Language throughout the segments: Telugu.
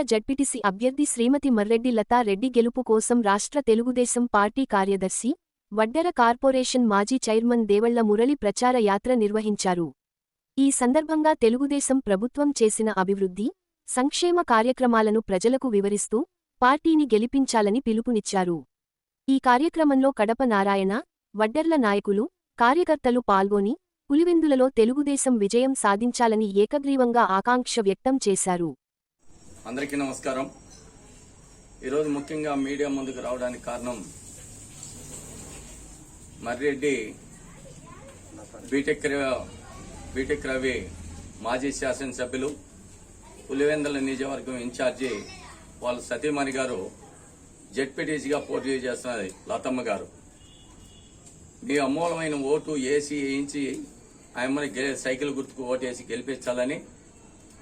వడ్డెర్ల జడ్పీటీసీ అభ్యర్థి శ్రీమతి మర్రెడ్డి లతారెడ్డి గెలుపు కోసం రాష్ట్ర తెలుగుదేశం పార్టీ కార్యదర్శి వడ్డెర కార్పొరేషన్ మాజీ చైర్మన్ దేవళ్ళ మురళి ప్రచార యాత్ర నిర్వహించారు. ఈ సందర్భంగా తెలుగుదేశం ప్రభుత్వం చేసిన అభివృద్ధి సంక్షేమ కార్యక్రమాలను ప్రజలకు వివరిస్తూ పార్టీని గెలిపించాలని పిలుపునిచ్చారు. ఈ కార్యక్రమంలో కడప నారాయణ వడ్డెర్ల నాయకులు కార్యకర్తలు పాల్గొని పులివెందులలో తెలుగుదేశం విజయం సాధించాలని ఏకగ్రీవంగా ఆకాంక్ష వ్యక్తం చేశారు. అందరికీ నమస్కారం. ఈరోజు ముఖ్యంగా మీడియా ముందుకు రావడానికి కారణం మర్రెడ్డి బీటెక్ బీటెక్ రవి మాజీ శాసనసభ్యులు పులివెందల నియోజకవర్గం ఇన్ఛార్జి వాళ్ళ సతీమణి గారు జెడ్పీటీసీగా పోటీ చేస్తున్నది లతమ్మ గారు. మీ అమూలమైన ఓటు వేసి వేయించి ఆయమ్మని సైకిల్ గుర్తుకు ఓటేసి గెలిపించాలని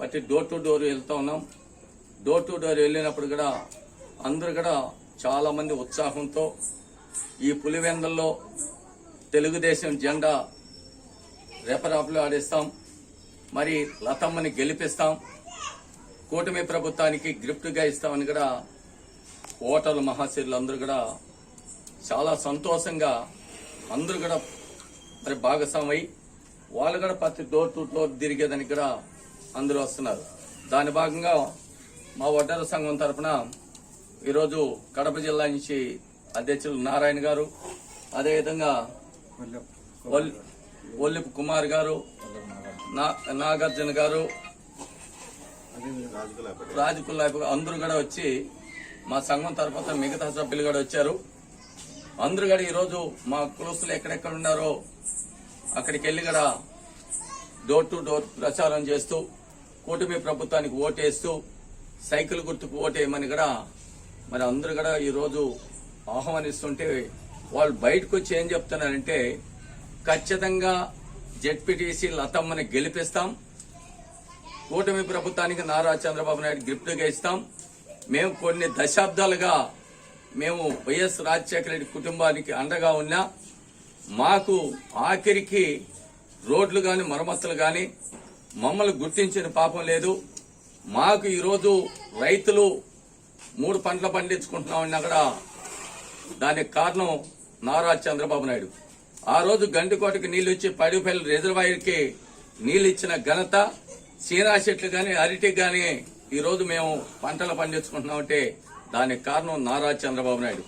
బట్టి డోర్ టు డోర్ వెళ్తా ఉన్నాం. డోర్ టు డోర్ వెళ్ళినప్పుడు కూడా అందరూ కూడా చాలా మంది ఉత్సాహంతో ఈ పులివెందల్లో తెలుగుదేశం జెండా రెపరాపులు ఆడిస్తాం. మరి లతమ్మని గెలిపిస్తాం. కూటమి ప్రభుత్వానికి గిఫ్ట్గా ఇస్తామని కూడా ఓటర్లు మహాశీరులు అందరూ కూడా చాలా సంతోషంగా అందరూ కూడా మరి భాగస్వామై వాళ్ళు కూడా ప్రతి డోర్ టు డోర్ తిరిగేదానికి కూడా అందరూ వస్తున్నారు. దాని భాగంగా మా వడ్డర సంఘం తరపున ఈరోజు కడప జిల్లా నుంచి అధ్యక్షులు నారాయణ గారు అదేవిధంగా ఒల్- ఒల్లిపు కుమార్ గారు నా- నాగార్జున గారు రాజకుల్లాపు అందరూ కూడా వచ్చి మా సంఘం తరపున మిగతా సభ్యులు కూడా వచ్చారు. అందరూ కూడా ఈరోజు మా కులస్తులు ఎక్కడెక్కడ ఉన్నారో అక్కడికి వెళ్ళి కూడా డోర్ టు డోర్ ప్రచారం చేస్తూ కూటమి ప్రభుత్వానికి ఓటేస్తూ సైకిల్ గుర్తుకు ఓటేయమని కూడా మరి అందరూ కూడా ఈరోజు ఆహ్వానిస్తుంటే వాళ్ళు బయటకు వచ్చి ఏం చెప్తున్నారంటే ఖచ్చితంగా జెడ్పీటీసీ లతమ్మని గెలిపిస్తాం. కూటమి ప్రభుత్వానికి నారా చంద్రబాబు నాయుడు గిఫ్ట్గా ఇస్తాం. మేము కొన్ని దశాబ్దాలుగా మేము వైఎస్ రాజశేఖర రెడ్డి కుటుంబానికి అండగా ఉన్నా మాకు ఆఖరికి రోడ్లు కానీ మరమ్మతులు కానీ మమ్మల్ని గుర్తించిన పాపం లేదు. మాకు ఈరోజు రైతులు మూడు పంటలు పండించుకుంటున్నామని అక్కడ దానికి కారణం నారా చంద్రబాబు నాయుడు. ఆ రోజు గండికోటకి నీళ్ళు ఇచ్చి పడిపల్లి రిజర్వాయర్కి నీళ్ళు ఇచ్చిన ఘనత సీనా చెట్లు కానీ అరటి కానీ ఈరోజు మేము పంటలు పండించుకుంటున్నామంటే దానికి కారణం నారా చంద్రబాబు నాయుడు.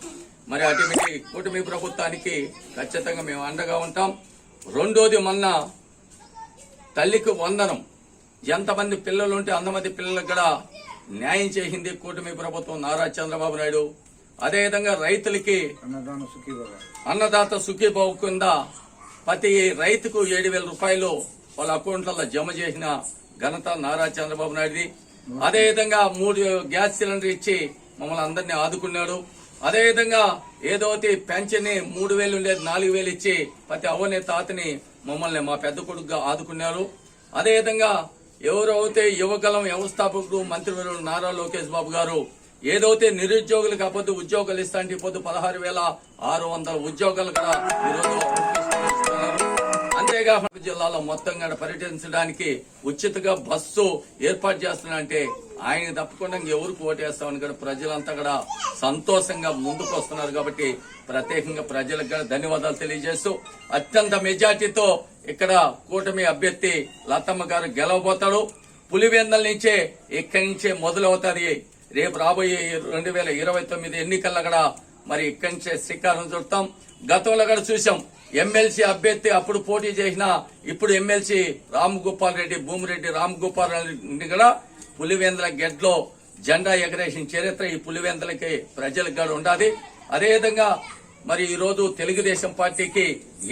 మరి అటువంటి కూటమి ప్రభుత్వానికి ఖచ్చితంగా మేము అండగా ఉంటాం. రెండోది మొన్న తల్లికి వందనం. ఎంతమంది పిల్లలు ఉంటే అంతమంది పిల్లలకు కూడా న్యాయం చేసింది కూటమి ప్రభుత్వం నారా చంద్రబాబు నాయుడు. అదేవిధంగా రైతులకి అన్నదాత సుఖీభావ కింద ప్రతి రైతుకు ఏడు వేల రూపాయలు వాళ్ళ అకౌంట్లలో జమ చేసిన ఘనత నారా చంద్రబాబు నాయుడుది. అదేవిధంగా మూడు గ్యాస్ సిలిండర్ ఇచ్చి మమ్మల్ని అందరినీ ఆదుకున్నాడు. అదేవిధంగా ఏదోటి పెన్షన్ మూడు వేలు ఉండేది నాలుగు వేలు ఇచ్చి ప్రతి అవ్వని తాతని మమ్మల్ని మా పెద్ద కొడుకుగా ఆదుకున్నారు. అదేవిధంగా ఎవరైతే యువకలం వ్యవస్థాపకుడు మంత్రివర్యులు నారా లోకేష్ బాబు గారు ఏదైతే నిరుద్యోగులు కాకపోతే ఉద్యోగాలు ఇస్తా అంటే పొద్దు పదహారు వేల ఆరు వందల ఉద్యోగాలు కూడా ఈరోజు అంతేగా జిల్లాలో మొత్తం కూడా పర్యటించడానికి ఉచితంగా బస్సు ఏర్పాటు చేస్తున్నారంటే ఆయన తప్పకుండా ఎవరికి ఓటేస్తామని కూడా ప్రజలంతా కూడా సంతోషంగా ముందుకు వస్తున్నారు కాబట్టి ప్రత్యేకంగా ప్రజలకు కూడా ధన్యవాదాలు తెలియజేస్తూ అత్యంత మెజార్టీతో ఇక్కడ కూటమి అభ్యర్థి లతమ్మ గారు గెలవబోతాడు. పులివెందల నుంచే ఇక్కడి నుంచే మొదలవుతుంది. రేపు రాబోయే రెండు వేల ఇరవై తొమ్మిది ఎన్నికల్లో కూడా మరి ఇక్కడి నుంచే శ్రీకారం చుడతాం. గతంలో కూడా చూసాం. ఎమ్మెల్సీ అభ్యర్థి అప్పుడు పోటీ చేసిన ఇప్పుడు ఎమ్మెల్సీ రామ్ గోపాల్ రెడ్డి భూమిరెడ్డి రామ్ గోపాల్ రెడ్డి కూడా పులివెందుల గెడ్లో జెండా ఎగరేసిన చరిత్ర ఈ పులివెందులకి ప్రజలకు కూడా ఉండాలి అదేవిధంగా మరి ఈ రోజు తెలుగుదేశం పార్టీకి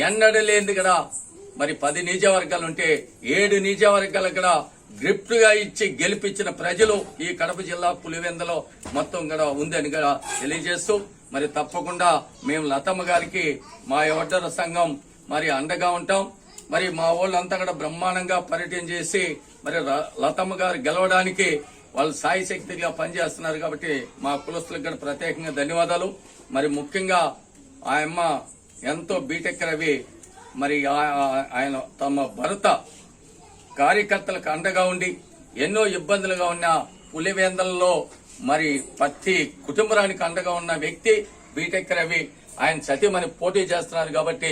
ఎన్నడలేంది లేనిది కూడా మరి పది నియోజకవర్గాలు ఉంటే ఏడు నియోజకవర్గాలు కూడా గ్రిప్ట్గా ఇచ్చి గెలిపించిన ప్రజలు ఈ కడప జిల్లా పులివెందలో మొత్తం కూడా ఉందని కూడా తెలియజేస్తూ మరి తప్పకుండా మేము లతమ్మ గారికి మా ఒడ్డర సంఘం మరి అండగా ఉంటాం. మరి మా వాళ్ళంతా కూడా బ్రహ్మాండంగా పర్యటన చేసి మరి ర- లతమ్మ గారు గెలవడానికి వాళ్ళు సాయి శక్తిగా పనిచేస్తున్నారు కాబట్టి మా కులస్తులకు కూడా ప్రత్యేకంగా ధన్యవాదాలు. మరి ముఖ్యంగా ఆ అమ్మ ఎంతో బీటెక్ రవి మరి ఆయన తమ భర్త కార్యకర్తలకు అండగా ఉండి ఎన్నో ఇబ్బందులుగా ఉన్న పులివేందల్లో మరి ప్రతి కుటుంబానికి అండగా ఉన్న వ్యక్తి బీటెక్ రవి ఆయన సతీమణి పోటీ చేస్తున్నారు కాబట్టి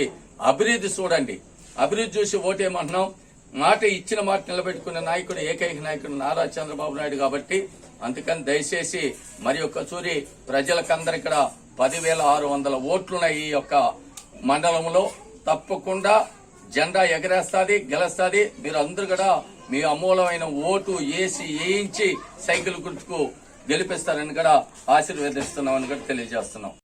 అభివృద్ధి చూడండి. అభివృద్ధి చూసి ఓటేయమంటున్నాం. మాట ఇచ్చిన మాట నిలబెట్టుకున్న నాయకుడు ఏకైక నాయకుడు నారా చంద్రబాబు నాయుడు కాబట్టి అందుకని దయచేసి మరి ఒక్కచూరి ప్రజలకందరు ఇక్కడ పదివేల ఆరు వందల ఓట్లున్నాయి ఈ యొక్క మండలంలో. తప్పకుండా జెండా ఎగరేస్తాది గెలుస్తాది. మీరు అందరూ కూడా మీ అమూలమైన ఓటు వేసి వేయించి సైకిల్ గుర్తుకు గెలిపిస్తారని కూడా ఆశీర్వదిస్తున్నామని కూడా తెలియజేస్తున్నాం.